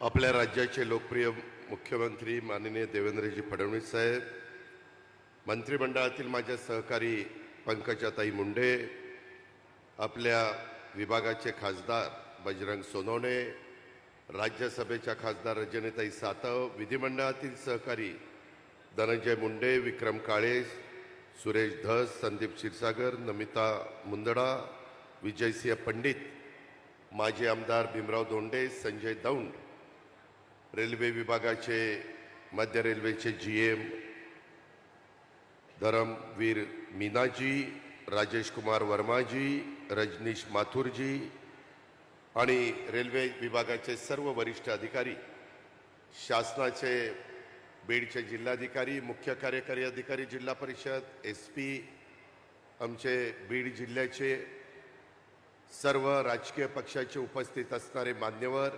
आपल्या राज्याचे लोकप्रिय मुख्यमंत्री माननीय देवेंद्रजी फडणवीस साहेब मंत्रिमंडळातील माझ्या सहकारी पंकजाताई मुंडे आपल्या विभागाचे खासदार बजरंग सोनवणे राज्यसभेच्या खासदार रजनीताई सातव विधिमंडळातील सहकारी धनंजय मुंडे विक्रम काळे सुरेश धस संदीप क्षीरसागर नमिता मुंदडा विजयसिंह पंडित माजी आमदार भीमराव दोंडे संजय दौंड रेल्वे विभागाचे मध्य रेल्वेचे जी एम धरमवीर मीनाजी राजेश कुमार वर्माजी रजनीश माथुरजी आणि रेल्वे विभागाचे सर्व वरिष्ठ अधिकारी शासनाचे बीडचे जिल्हाधिकारी मुख्य कार्यकारी अधिकारी जिल्हा परिषद एस पी आमचे बीड जिल्ह्याचे सर्व राजकीय पक्षाचे उपस्थित असणारे मान्यवर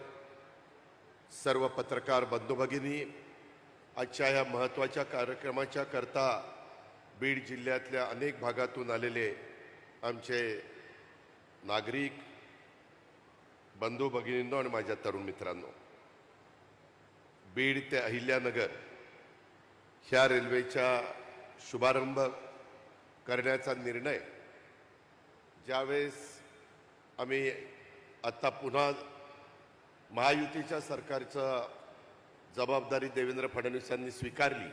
सर्व पत्रकार बंधू भगिनी आजच्या या महत्त्वाच्या कार्यक्रमाच्या करता बीड जिल्ह्यातल्या अनेक भागातून आलेले आमचे नागरिक बंधू भगिनींनो आणि माझ्या तरुण मित्रांनो बीड ते अहिल्यानगर ह्या रेल्वेचा शुभारंभ करण्याचा निर्णय ज्यावेळेस आम्ही आत्ता पुन्हा महायुतीच्या सरकारचं जबाबदारी देवेंद्र फडणवीस यांनी स्वीकारली.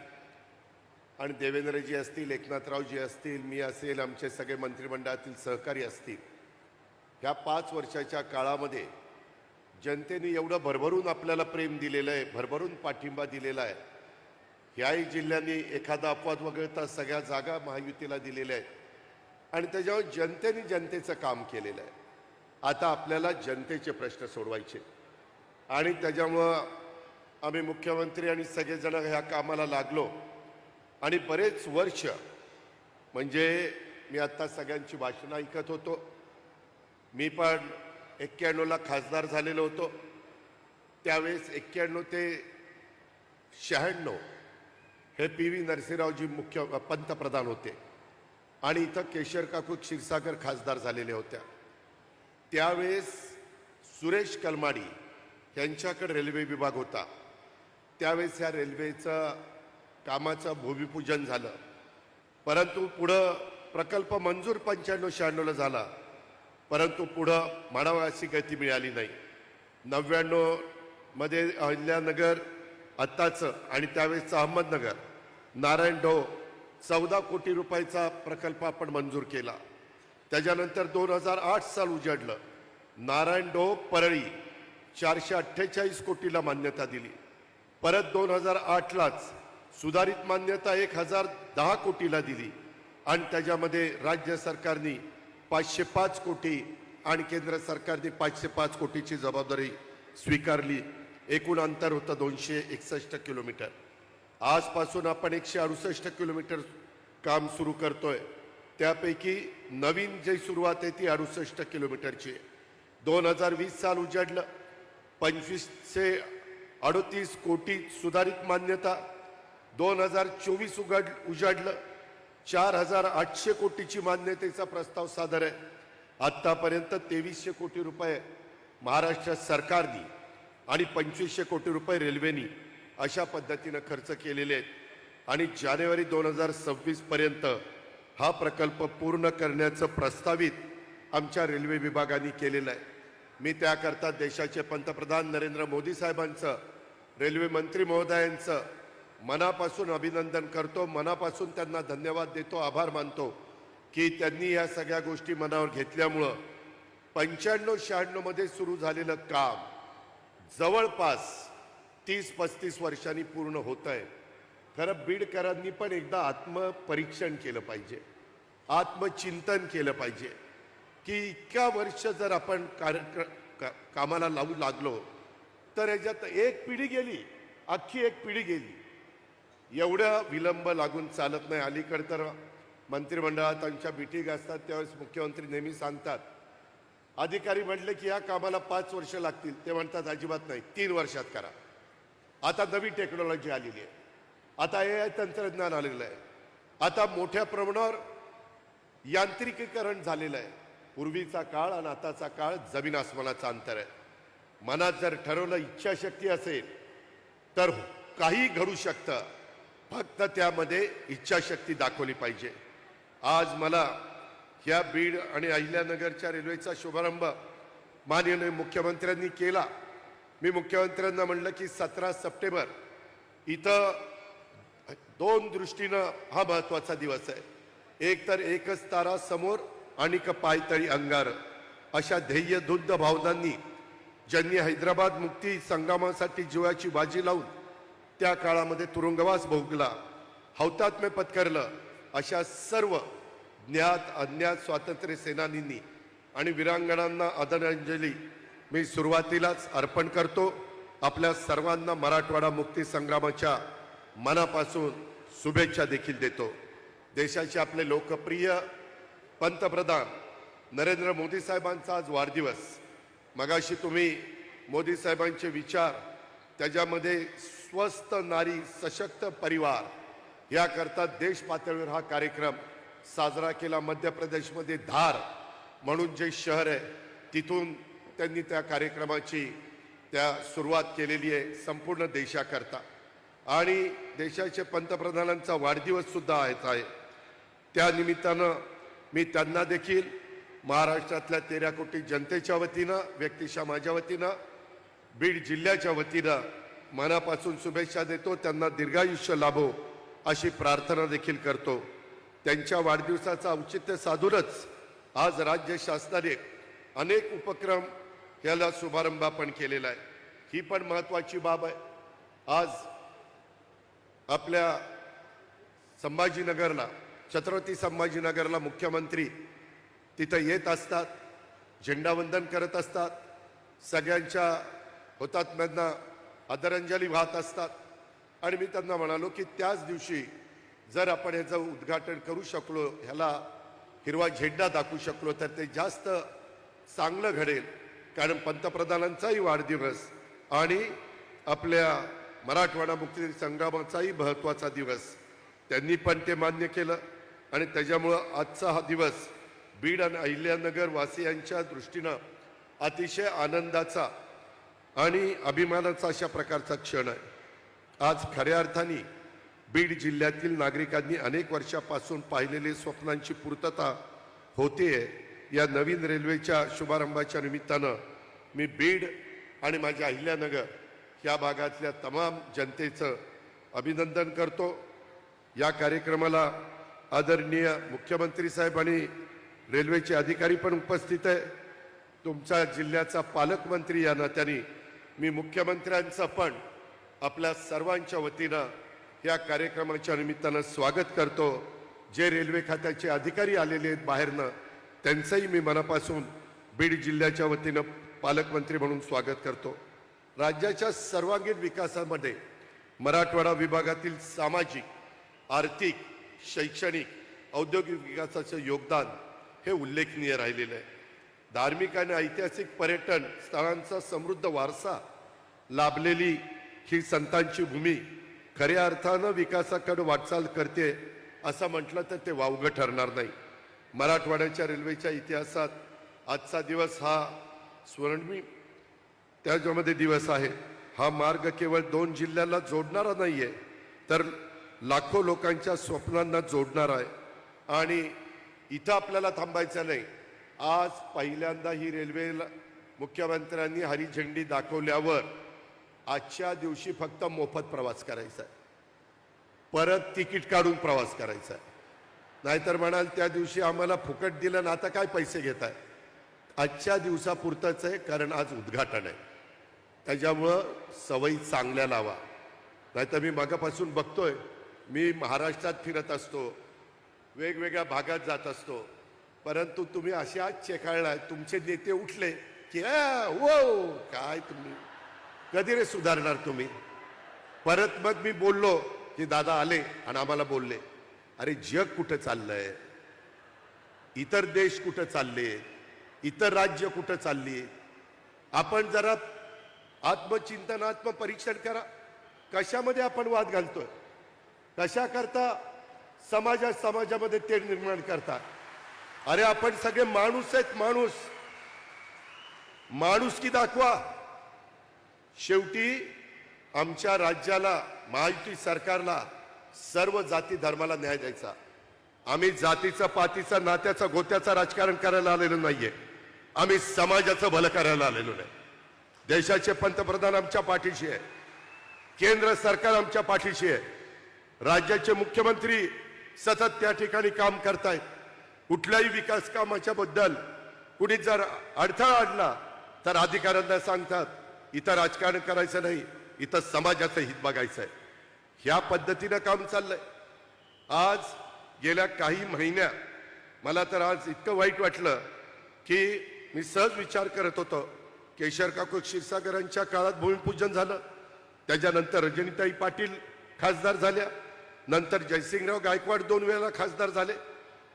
आणि देवेंद्रजी असतील एकनाथरावजी असतील मी असेल आमचे सगळे मंत्रिमंडळातील सहकारी असतील. ह्या पाच वर्षाच्या काळामध्ये जनतेने एवढं भरभरून आपल्याला प्रेम दिलेलं आहे भरभरून पाठिंबा दिलेला आहे. ह्याही जिल्ह्यांनी एखादा अपवाद वगळता सगळ्या जागा महायुतीला दिलेल्या आहेत. आणि त्याच्यावर जनतेने जनतेचं काम केलेलं आहे. आता आपल्याला जनतेचे प्रश्न सोडवायचे आणि त्याच्यामुळं आम्ही मुख्यमंत्री आणि सगळेजण ह्या कामाला लागलो. आणि बरेच वर्ष म्हणजे मी आत्ता सगळ्यांची भाषणं ऐकत होतो. मी पण एक्क्याण्णवला खासदार झालेलो होतो. त्यावेळेस एक्क्याण्णव ते शहाण्णव हे पी व्ही नरसिंहरावजी मुख्य पंतप्रधान होते. आणि इथं केशर काकू क्षीरसागर खासदार झालेल्या होत्या. त्यावेळेस सुरेश कलमाडी यांच्याकडे रेल्वे विभाग होता. त्यावेळेस ह्या रेल्वेचं कामाचं भूमिपूजन झालं. परंतु पुढं प्रकल्प मंजूर पंच्याण्णव शहाण्णवला झाला. परंतु पुढं म्हणावं अशी गती मिळाली नाही. नव्याण्णवमध्ये अहिल्यानगर आत्ताचं आणि त्यावेळेसचं अहमदनगर नारायण ढो चौदा कोटी रुपयाचा प्रकल्प आपण मंजूर केला. त्याच्यानंतर दोन हजार आठ साल उजाडलं. नारायण ढो परळी. चारशे अठ्ठेचाळीस कोटीला मान्यता दिली. परत दोन हजार आठलाच सुधारित मान्यता एक हजार दहा कोटीला दिली आणि त्याच्यामध्ये राज्य सरकारने पाचशे पाच कोटी आणि केंद्र सरकारने पाचशे पाच कोटीची जबाबदारी स्वीकारली. एकूण अंतर होतं दोनशे एकसष्ट किलोमीटर. आजपासून आपण एकशे अडुसष्ट किलोमीटर काम सुरू करतोय. त्यापैकी नवीन जी सुरुवात आहे ती अडुसष्ट किलोमीटरची आहे. दोन हजार वीस साल उजाडलं. पंचवीसशे अडतीस कोटी सुधारित मान्यता दोन हजार चोवीस उघड उजाडलं चार हजार आठशे कोटीची मान्यतेचा प्रस्ताव सादर आहे. आत्तापर्यंत तेवीसशे कोटी रुपये महाराष्ट्र सरकारनी आणि पंचवीसशे कोटी रुपये रेल्वेनी अशा पद्धतीनं खर्च केलेले आहेत. आणि जानेवारी दोन हजार सव्वीसपर्यंत हा प्रकल्प पूर्ण करण्याचं प्रस्तावित आमच्या रेल्वे विभागाने केलेलं आहे. मी त्याकरता देशाचे पंतप्रधान नरेंद्र मोदी साहेबांचं रेल्वे मंत्री महोदयांचं मनापासून अभिनंदन करतो मनापासून त्यांना धन्यवाद देतो आभार मानतो की त्यांनी या सगळ्या गोष्टी मनावर घेतल्यामुळं पंच्याण्णव शहाण्णवमध्ये सुरू झालेलं काम जवळपास तीस पस्तीस वर्षांनी पूर्ण होत आहे खरं बीडकरांनी पण एकदा आत्मपरीक्षण केलं पाहिजे आत्मचिंतन केलं पाहिजे. की इतक्या वर्ष जर आपण कार्य का- कामाला लावू लागलो तर याच्यात एक पिढी गेली अख्खी एक पिढी गेली. एवढं विलंब लागून चालत नाही. अलीकडे तर मंत्रिमंडळात आमच्या मिटिंग असतात त्यावेळेस मुख्यमंत्री नेहमी सांगतात. अधिकारी म्हटले की या कामाला पाच वर्ष लागतील. ते म्हणतात अजिबात नाही तीन वर्षात करा. आता नवी टेक्नॉलॉजी आलेली आहे. आता ए आय तंत्रज्ञान आलेलं आहे. आता मोठ्या प्रमाणावर यांत्रिकीकरण झालेलं आहे. पूर्वीचा काळ आणि आताचा काळ जमीन आसमानाचं अंतर आहे. मनात जर ठरवलं इच्छाशक्ती असेल तर हो, काही घडू शकतं. फक्त त्यामध्ये इच्छाशक्ती दाखवली पाहिजे. आज मला या बीड आणि अहिल्यानगरच्या रेल्वेचा शुभारंभ माननीय मुख्यमंत्र्यांनी केला. मी मुख्यमंत्र्यांना म्हणलं की सतरा सप्टेंबर इथं दोन दृष्टीनं हा महत्त्वाचा दिवस आहे. एक तर एकच तारा समोर आणि क पायतळी अंगार. अशा ध्येय धुद्ध भावनांनी ज्यांनी हैदराबाद मुक्ती संग्रामासाठी जीवाची बाजी लावून त्या काळामध्ये तुरुंगवास भोगला हौतात्म्य पत्करलं अशा सर्व ज्ञात अज्ञात स्वातंत्र्य सेनानींनी आणि वीरांगणांना आदरांजली मी सुरुवातीलाच अर्पण करतो. आपल्या सर्वांना मराठवाडा मुक्ती संग्रामाच्या मनापासून शुभेच्छा देखील देतो. देशाचे आपले लोकप्रिय पंतप्रधान नरेंद्र मोदी साहेबांचा आज वाढदिवस. मगाशी तुम्ही मोदी साहेबांचे विचार त्याच्यामध्ये स्वस्त नारी सशक्त परिवार याकरता देश पातळीवर हा कार्यक्रम साजरा केला. मध्य प्रदेशमध्ये धार म्हणून जे शहर आहे तिथून त्यांनी त्या कार्यक्रमाची त्या सुरुवात केलेली आहे संपूर्ण देशाकरता. आणि देशाचे पंतप्रधानांचा वाढदिवससुद्धा आहेत आहे त्यानिमित्तानं मी त्यांना देखील महाराष्ट्रातल्या तेरा कोटी जनतेच्या वतीनं व्यक्तिशा माझ्या वतीनं बीड जिल्ह्याच्या वतीनं मनापासून शुभेच्छा देतो त्यांना दीर्घायुष्य लाभो अशी प्रार्थना देखील करतो. त्यांच्या वाढदिवसाचं औचित्य साधूनच आज राज्य शासनाने अनेक उपक्रम याला शुभारंभ आपण केलेला आहे. ही पण महत्वाची बाब आहे. आज आपल्या संभाजीनगरला छत्रपती संभाजीनगरला मुख्यमंत्री तिथं येत असतात झेंडावंदन करत असतात सगळ्यांच्या हुतात्म्यांना आदरांजली वाहत असतात. आणि मी त्यांना म्हणालो की त्याच दिवशी जर आपण ह्याचं उद्घाटन करू शकलो ह्याला हिरवा झेंडा दाखवू शकलो तर ते जास्त चांगलं घडेल. कारण पंतप्रधानांचाही वाढदिवस आणि आपल्या मराठवाडा मुक्ती संग्रामाचाही महत्त्वाचा दिवस. त्यांनी पण ते मान्य केलं. आणि त्याच्यामुळं आजचा हा दिवस बीड आणि अहिल्यानगर वासियांच्या दृष्टीनं अतिशय आनंदाचा आणि अभिमानाचा अशा प्रकारचा क्षण आहे. आज खऱ्या अर्थाने बीड जिल्ह्यातील नागरिकांनी अनेक वर्षापासून पाहिलेले स्वप्नांची पूर्तता होते या नवीन रेल्वेच्या शुभारंभाच्या निमित्तानं मी बीड आणि माझ्या अहिल्यानगर या भागातल्या तमाम जनतेचं अभिनंदन करतो. या कार्यक्रमाला आदरणीय मुख्यमंत्री साहेब आणि रेल्वेचे अधिकारी पण उपस्थित आहे. तुमच्या जिल्ह्याचा पालकमंत्री या नात्याने मी मुख्यमंत्र्यांचं पण आपल्या सर्वांच्या वतीनं या कार्यक्रमाच्या निमित्तानं स्वागत करतो. जे रेल्वे खात्याचे अधिकारी आलेले आहेत बाहेरनं त्यांचंही मी मनापासून बीड जिल्ह्याच्या वतीनं पालकमंत्री म्हणून स्वागत करतो. राज्याच्या सर्वांगीण विकासामध्ये मराठवाडा विभागातील सामाजिक आर्थिक शैक्षणिक औद्योगिक विकासाचं योगदान हे उल्लेखनीय राहिलेलं आहे. धार्मिक आणि ऐतिहासिक पर्यटन स्थळांचा समृद्ध वारसा लाभलेली ही संतांची भूमी खऱ्या अर्थानं विकासाकडे वाटचाल करते असं म्हटलं तर ते वावगं ठरणार नाही. मराठवाड्याच्या रेल्वेच्या इतिहासात आजचा दिवस हा स्वर्णमी त्याच्यामध्ये दिवस आहे. हा मार्ग केवळ दोन जिल्ह्याला जोडणारा नाही आहे तर लाखो लोकांच्या स्वप्नांना जोडणार आहे. आणि इथं आपल्याला थांबायचं नाही. आज पहिल्यांदा ही रेल्वे मुख्यमंत्र्यांनी हरी झेंडी दाखवल्यावर आजच्या दिवशी फक्त मोफत प्रवास करायचा आहे. परत तिकीट काढून प्रवास करायचा आहे. नाहीतर म्हणाल त्या दिवशी आम्हाला फुकट दिलं ना आता काय पैसे घेत आहे? आजच्या दिवसापुरतंच आहे कारण आज उद्घाटन आहे. त्याच्यामुळं सवयी चांगल्या लावा. नाहीतर मी मागापासून बघतोय मी महाराष्ट्रात फिरत असतो वेगवेगळ्या भागात जात असतो परंतु तुम्ही असे आज तुमचे नेते उठले की ओ काय तुम्ही? कधी रे सुधारणार तुम्ही? परत मग मी बोललो की दादा आले आणि आम्हाला बोलले अरे जग कुठं चाललंय? इतर देश कुठं चालले? इतर राज्य कुठं चालली? आपण जरा आत्मचिंतनात्म परीक्षण करा. कशामध्ये आपण वाद घालतोय? कशा करता समाजा समाजामध्ये तेढ निर्माण करतात? अरे आपण सगळे माणूस आहेत माणूस. माणूस की दाखवा. शेवटी आमच्या राज्याला महायुती सरकारला सर्व जाती धर्माला न्याय द्यायचा. आम्ही जातीचा पातीचा नात्याचा गोत्याचा राजकारण करायला आलेलो नाहीये. आम्ही समाजाचं भलं करायला आलेलो नाही. देशाचे पंतप्रधान आमच्या पाठीशी आहे. केंद्र सरकार आमच्या पाठीशी आहे. राज्याचे मुख्यमंत्री सतत त्या ठिकाणी काम करतायत. कुठल्याही विकास कामाच्या बद्दल कुणी जर अडथळा आणला तर अधिकाऱ्यांना सांगतात इथं राजकारण करायचं नाही इथं समाजाचं हित बघायचं आहे ह्या पद्धतीनं काम चाललंय. आज गेल्या काही महिन्या मला तर आज इतकं वाईट वाटलं की मी सहज विचार करत होतो केशर काकू क्षीरसागरांच्या काळात भूमिपूजन झालं त्याच्यानंतर रजनीताई पाटील खासदार झाल्या नंतर जयसिंगराव गायकवाड दोन वेळेला खासदार झाले.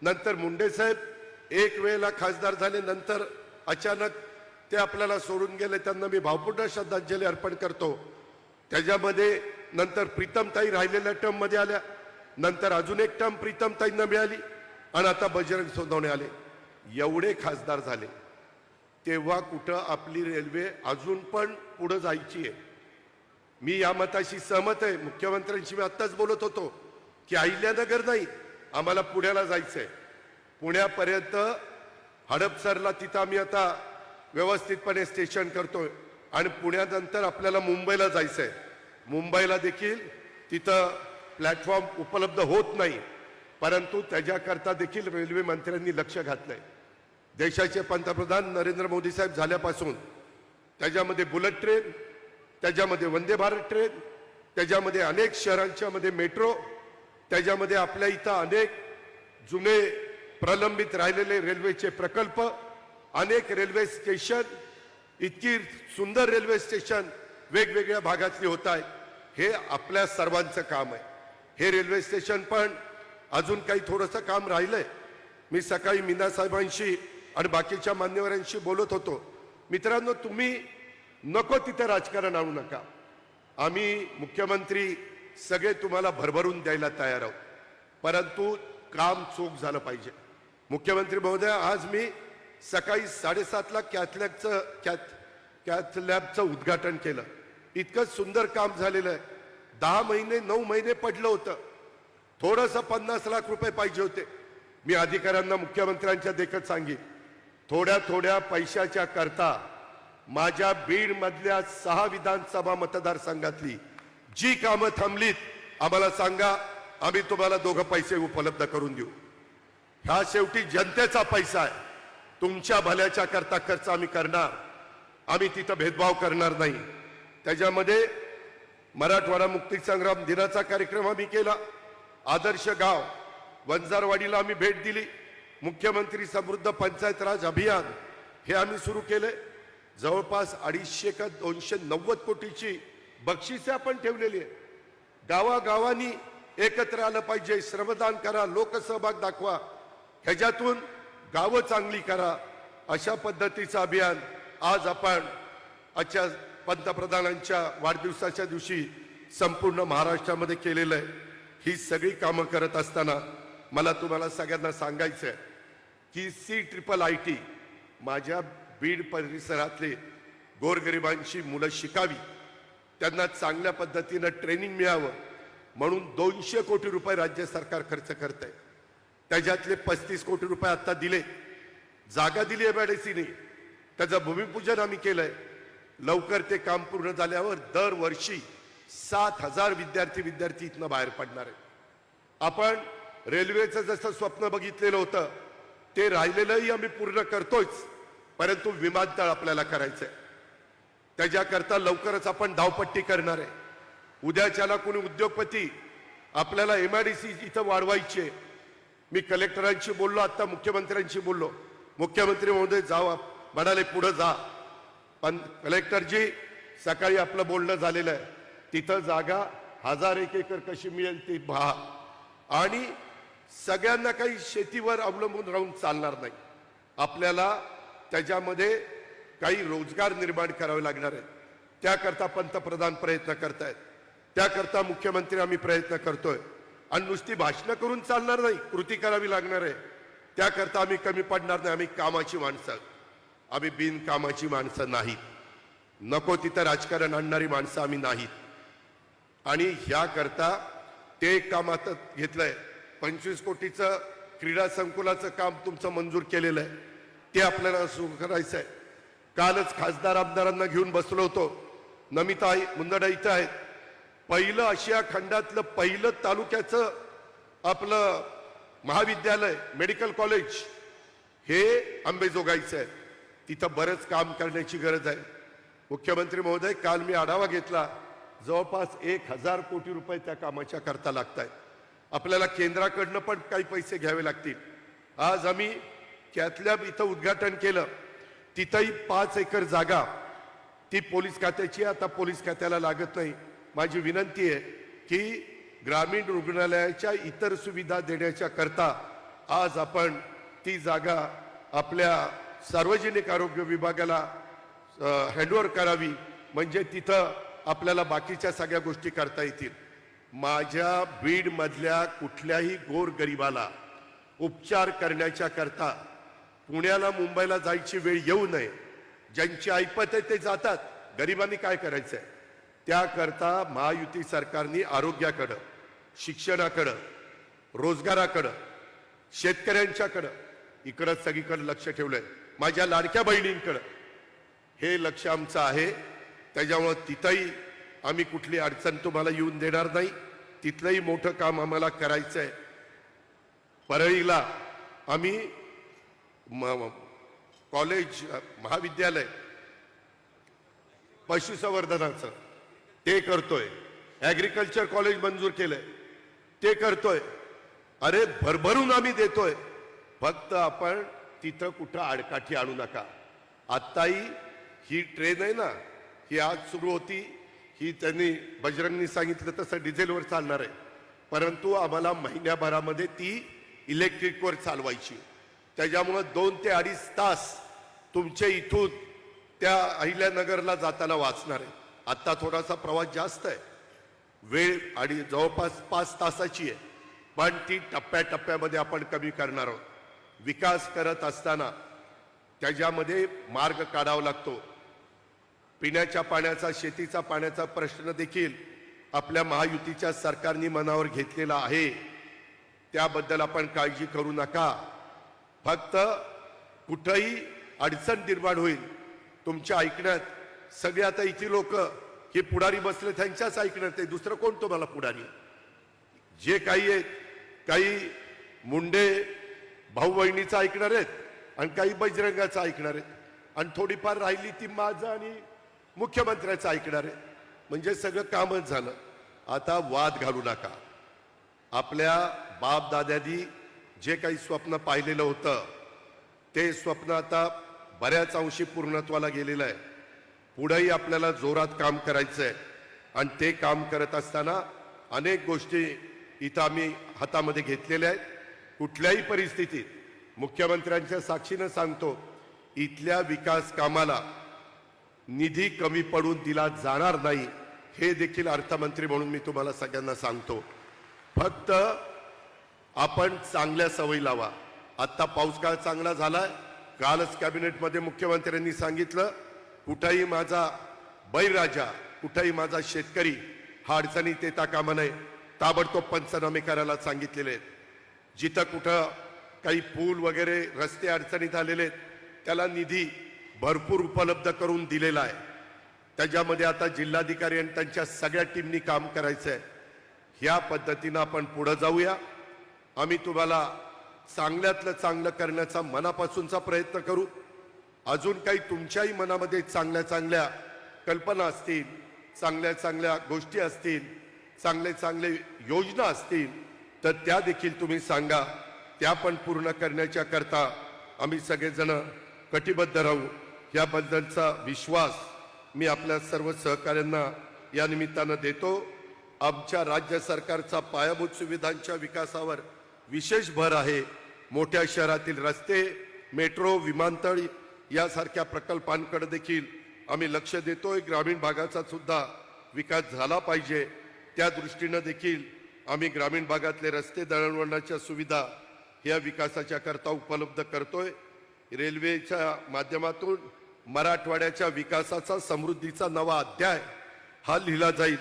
नंतर मुंडे साहेब एक वेळेला खासदार झाले. नंतर अचानक ते आपल्याला सोडून गेले. त्यांना मी भावपूर्ण श्रद्धांजली अर्पण करतो. त्याच्यामध्ये नंतर प्रीतमताई राहिलेल्या टर्ममध्ये आल्या. नंतर अजून एक टर्म प्रीतमताईंना मिळाली आणि आता बजरंग सोनवणे आले. एवढे खासदार झाले. तेव्हा कुठं आपली रेल्वे अजून पण पुढं जायची आहे? मी या मताशी सहमत आहे. मुख्यमंत्र्यांशी मी आत्ताच बोलत होतो. की अहिल्यानगर नाही आम्हाला पुण्याला जायचंय. पुण्यापर्यंत हडपसरला तिथं आम्ही आता व्यवस्थितपणे स्टेशन करतोय. आणि पुण्यानंतर आपल्याला मुंबईला जायचंय. मुंबईला देखील तिथं प्लॅटफॉर्म उपलब्ध होत नाही. परंतु त्याच्याकरता देखील रेल्वे मंत्र्यांनी लक्ष घातलंय. देशाचे पंतप्रधान नरेंद्र मोदी साहेब झाल्यापासून त्याच्यामध्ये बुलेट ट्रेन त्याच्यामध्ये वंदे भारत ट्रेन त्याच्यामध्ये अनेक शहरांच्या मध्ये मेट्रो त्याच्यामध्ये आपल्या इथं अनेक जुने प्रलंबित राहिलेले रेल्वेचे प्रकल्प अनेक रेल्वे स्टेशन इतकी सुंदर रेल्वे स्टेशन वेगवेगळ्या भागातली होत आहेत. हे आपल्या सर्वांचं काम आहे. हे रेल्वे स्टेशन पण अजून काही थोडंसं काम राहिलंय. मी सकाळी मीना साहेबांशी आणि बाकीच्या मान्यवरांशी बोलत होतो. मित्रांनो तुम्ही नको तिथे राजकारण आणू नका. आम्ही मुख्यमंत्री सगळे तुम्हाला भरभरून द्यायला तयार आहोत. परंतु काम चोख झालं पाहिजे. मुख्यमंत्री महोदय आज मी सकाळी साडेसातला कॅथलॅबचं कॅथ कॅथलॅबचं उद्घाटन केलं. इतकं सुंदर काम झालेलं आहे. दहा महिने नऊ महिने पडलं होतं. थोडंसं पन्नास लाख रुपये पाहिजे होते. मी अधिकाऱ्यांना मुख्यमंत्र्यांच्या देखत सांगेन. थोड्या थोड्या पैशाच्या करता माझ्या बीडमधल्या सहा विधानसभा मतदारसंघातली जी कामं थांबलीत आम्हाला सांगा आम्ही तुम्हाला दोघं पैसे उपलब्ध करून देऊ. हा शेवटी जनतेचा पैसा आहे. तुमच्या भल्याच्या करता खर्च आम्ही करणार. आम्ही तिथं भेदभाव करणार नाही. त्याच्यामध्ये मराठवाडा मुक्ती संग्राम दिनाचा कार्यक्रम आम्ही केला. आदर्श गाव वंजारवाडीला आम्ही भेट दिली. मुख्यमंत्री समृद्ध पंचायत राज अभियान हे आम्ही सुरू केले. जवळपास अडीचशे का दोनशे नव्वद कोटीची बक्षिसे आपण ठेवलेली आहे गावागावांनी एकत्र आलं पाहिजे. श्रमदान करा लोकसहभाग दाखवा. ह्याच्यातून गावं चांगली करा. अशा पद्धतीचं अभियान आज आपण आजच्या पंतप्रधानांच्या वाढदिवसाच्या दिवशी संपूर्ण महाराष्ट्रामध्ये केलेलं आहे. ही सगळी कामं करत असताना मला तुम्हाला सगळ्यांना सांगायचं आहे की सी ट्रिपल आय टी माझ्या बीड परिसरातले गोरगरिबांची मुलं शिकावी. त्यांना चांगल्या पद्धतीनं ट्रेनिंग मिळावं. म्हणून दोनशे कोटी रुपये राज्य सरकार खर्च करत आहे त्याच्यातले पस्तीस कोटी रुपये आता दिले. जागा दिली एमआयडीसीने त्याचं भूमिपूजन आम्ही केलंय. लवकर ते काम पूर्ण झाल्यावर दरवर्षी सात हजार विद्यार्थी विद्यार्थी इथनं बाहेर पडणार आहे आपण रेल्वेचं जसं स्वप्न बघितलेलं होतं ते राहिलेलंही आम्ही पूर्ण करतोच परंतु विमानतळ आपल्याला करायचं आहे त्याच्याकरता लवकरच आपण धावपट्टी करणार आहे. उद्याच्याला कोणी उद्योगपती आपल्याला एम आर इथं वाढवायची आहे. मी कलेक्टरांशी बोललो आत्ता मुख्यमंत्र्यांशी बोललो. मुख्यमंत्री महोदय जावा म्हणाले पुढं जा. पण कलेक्टरजी सकाळी आपलं बोलणं झालेलं आहे. तिथं जागा हजार एक एकर कशी मिळेल ती पहा. आणि सगळ्यांना काही शेतीवर अवलंबून राहून चालणार नाही. आपल्याला त्याच्यामध्ये काही रोजगार निर्माण करावे लागणार आहेत. त्याकरता पंतप्रधान प्रयत्न करतायत. त्याकरता मुख्यमंत्री आम्ही प्रयत्न करतोय. आणि नुसती भाषणं करून चालणार नाही कृती करावी लागणार आहे. त्याकरता आम्ही कमी पडणार नाही आम्ही कामाची माणसं. आम्ही बिनकामाची माणसं नाहीत. नको तिथं राजकारण आणणारी माणसं आम्ही नाहीत. आणि ह्याकरता ते एक काम आता घेतलंय. पंचवीस कोटीचं क्रीडा संकुलाचं काम तुमचं मंजूर केलेलं आहे. ते आपल्याला सुरू करायचं आहे कालच खासदार आमदारांना घेऊन बसलो होतो. नमिता आई मुंदडा इथं आहेत. पहिलं आशिया खंडातलं पहिलं तालुक्याचं आपलं महाविद्यालय मेडिकल कॉलेज हे अंबेजोगाईचं आहे. तिथं बरंच काम करण्याची गरज आहे. मुख्यमंत्री महोदय काल मी आढावा घेतला. जवळपास एक हजार कोटी रुपये त्या कामाच्या करता लागत आहेत आपल्याला केंद्राकडनं पण काही पैसे घ्यावे लागतील. आज आम्ही त्यातल्या इथं उद्घाटन केलं. तिथंही पाच एकर जागा ती पोलीस खात्याची आता पोलीस खात्याला लागत नाही माझी विनंती आहे की ग्रामीण रुग्णालयाच्या इतर सुविधा देण्याच्या करता आज आपण ती जागा आपल्या सार्वजनिक आरोग्य विभागाला हँडओव्हर करावी. म्हणजे तिथं आपल्याला बाकीच्या सगळ्या गोष्टी करता येतील. माझ्या बीडमधल्या कुठल्याही गोरगरिबाला उपचार करण्याच्या करता पुण्याला मुंबईला जायची वेळ येऊ नये. ज्यांची ऐपत आहे ते जातात. गरिबांनी काय करायचंय? त्याकरता महायुती सरकारने आरोग्याकडं शिक्षणाकडं रोजगाराकडं शेतकऱ्यांच्याकडं इकडं सगळीकडं लक्ष ठेवलंय. माझ्या लाडक्या बहिणींकडं. हे लक्ष आमचं आहे. त्याच्यामुळं तिथंही आम्ही कुठली अडचण तुम्हाला येऊन देणार नाही. तिथलंही मोठं काम आम्हाला करायचं आहे परळीला आम्ही म- कॉलेज महाविद्यालय. पशुसंवर्धनाचं. ते करतोय. ॲग्रिकल्चर कॉलेज मंजूर केलंय. ते करतोय. अरे भरभरून आम्ही देतोय. फक्त आपण तिथं कुठं आडकाठी आणू नका. आत्ताही ही ट्रेन आहे ना ही आज सुरू होती. ही त्यांनी बजरंगनी सांगितलं तसं डिझेलवर चालणार आहे. परंतु आम्हाला महिन्याभरामध्ये ती इलेक्ट्रिकवर चालवायची. त्याच्यामुळं दोन ते अडीच तास तुमच्या इथून त्या अहिल्यानगरला जाताना वाचणार आहे. आत्ता थोडासा प्रवास जास्त आहे. वेळ आणि जवळपास पाच तासाची आहे. पण ती टप्प्याटप्प्यामध्ये आपण कमी करणार आहोत. विकास करत असताना त्याच्यामध्ये मार्ग काढावा लागतो. पिण्याच्या पाण्याचा शेतीचा पाण्याचा प्रश्न देखील आपल्या महायुतीच्या सरकारने मनावर घेतलेला आहे. त्याबद्दल आपण काळजी करू नका. फक्त कुठंही अडचण निर्माण होईल. तुमच्या ऐकण्यात सगळे आता इथे लोक हे पुढारी बसले त्यांच्याच ऐकण्यात आहे दुसरं कोण तुम्हाला पुढारी? जे काही आहेत काही मुंडे भाऊ बहिणीचं ऐकणार आहेत आणि काही बजरंगाचं ऐकणार आहेत. आणि थोडीफार राहिली ती माझं आणि मुख्यमंत्र्याचं ऐकणार आहे म्हणजे सगळं कामच झालं. आता वाद घालू नका. आपल्या बापदाद्यांनी जे काही स्वप्न पाहिलेलं होतं ते स्वप्न आता बऱ्याच अंशी पूर्णत्वाला गेलेलं आहे. पुढेही आपल्याला जोरात काम करायचं आहे आणि ते काम करत असताना अनेक गोष्टी इथं आम्ही हातामध्ये घेतलेल्या आहेत. कुठल्याही परिस्थितीत मुख्यमंत्र्यांच्या साक्षीनं सांगतो इथल्या विकास कामाला निधी कमी पडून दिला जाणार नाही हे देखील अर्थमंत्री म्हणून मी तुम्हाला सगळ्यांना सांगतो. फक्त आपण चांगल्या सवयी लावा. आत्ता पाऊस काळ चांगला झालाय. कालच कॅबिनेटमध्ये मुख्यमंत्र्यांनी सांगितलं कुठंही माझा बैराजा कुठंही माझा शेतकरी हा अडचणीत येता कामा नये. ताबडतोब पंचनामे करायला सांगितलेले आहेत. जिथं कुठं काही पूल वगैरे रस्ते अडचणीत आलेले आहेत त्याला निधी भरपूर उपलब्ध करून दिलेला आहे. त्याच्यामध्ये आता जिल्हाधिकारी आणि त्यांच्या सगळ्या टीमनी काम करायचं आहे ह्या पद्धतीनं आपण पुढं जाऊया. आम्ही तुम्हाला चांगल्यातलं चांगलं करण्याचा मनापासूनचा प्रयत्न करू. अजून काही तुमच्याही मनामध्ये चांगल्या चांगल्या कल्पना असतील चांगल्या चांगल्या गोष्टी असतील चांगले चांगले योजना असतील तर त्या देखील तुम्ही सांगा. त्या पण पूर्ण करण्याच्या करता आम्ही सगळेजण कटिबद्ध राहू. याबद्दलचा विश्वास मी आपल्या सर्व सहकाऱ्यांना या निमित्तानं देतो. आमच्या राज्य सरकारचा पायाभूत सुविधांच्या विकासावर विशेष भर आहे. मोठ्या शहरातील रस्ते मेट्रो विमानतळ यासारख्या प्रकल्पांकडे देखील आम्ही लक्ष देतोय. ग्रामीण भागाचा सुद्धा विकास झाला पाहिजे. त्या दृष्टीनं देखील आम्ही ग्रामीण भागातले रस्ते दळणवळणाच्या सुविधा या विकासाच्या करता उपलब्ध करतोय. रेल्वेच्या माध्यमातून मराठवाड्याच्या विकासाचा समृद्धीचा नवा अध्याय हा लिहिला जाईल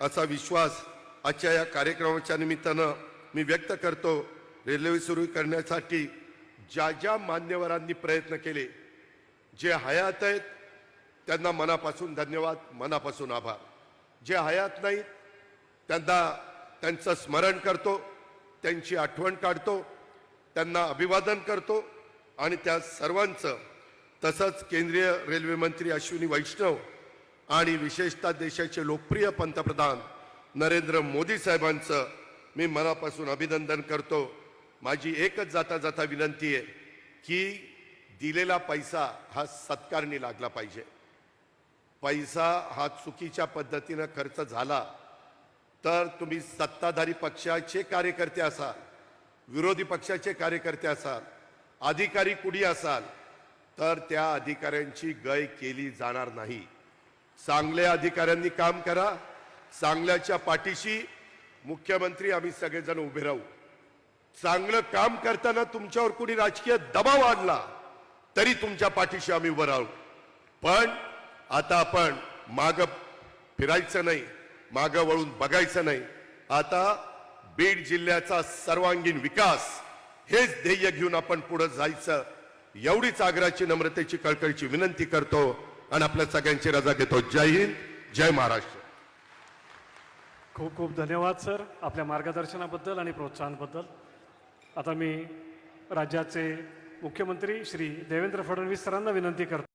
असा विश्वास आजच्या या कार्यक्रमाच्या निमित्तानं मी व्यक्त करतो रेल्वे सुरू करण्यासाठी ज्या ज्या मान्यवरांनी प्रयत्न केले जे हयात आहेत त्यांना मनापासून धन्यवाद मनापासून आभार. जे हयात नाहीत त्यांना त्यांचं स्मरण करतो त्यांची आठवण काढतो त्यांना अभिवादन करतो आणि त्या सर्वांचं तसंच केंद्रीय रेल्वे मंत्री अश्विनी वैष्णव आणि विशेषतः देशाचे लोकप्रिय पंतप्रधान नरेंद्र मोदी साहेबांचं मी मनापासून अभिनंदन करतो. माझी एकच जाता जाता विनंती आहे की दिलेला पैसा हा सत्कारणी लागला पाहिजे. पैसा हा चुकीच्या पद्धतीनं खर्च झाला तर तुम्ही सत्ताधारी पक्षाचे कार्यकर्ते असाल विरोधी पक्षाचे कार्यकर्ते असाल अधिकारी कुणी असाल तर त्या अधिकाऱ्यांची गय केली जाणार नाही. चांगल्या अधिकाऱ्यांनी काम करा चांगल्याच्या पाठीशी मुख्यमंत्री आम्ही सगळेजण उभे राहू. चांगलं काम करताना तुमच्यावर कुणी राजकीय दबाव आणला तरी तुमच्या पाठीशी आम्ही उभं राहू. पण आता आपण माग फिरायचं नाही माग वळून बघायचं नाही. आता बीड जिल्ह्याचा सर्वांगीण विकास हेच ध्येय घेऊन आपण पुढे जायचं. एवढीच आग्रहाची नम्रतेची कळकळीची विनंती करतो आणि आपल्या सगळ्यांची रजा घेतो. जय हिंद जय महाराष्ट्र. खूप खूप धन्यवाद सर आपल्या मार्गदर्शनाबद्दल आणि प्रोत्साहनाबद्दल. आता मी राज्याचे मुख्यमंत्री श्री देवेंद्र फडणवीस सरांना विनंती करतो.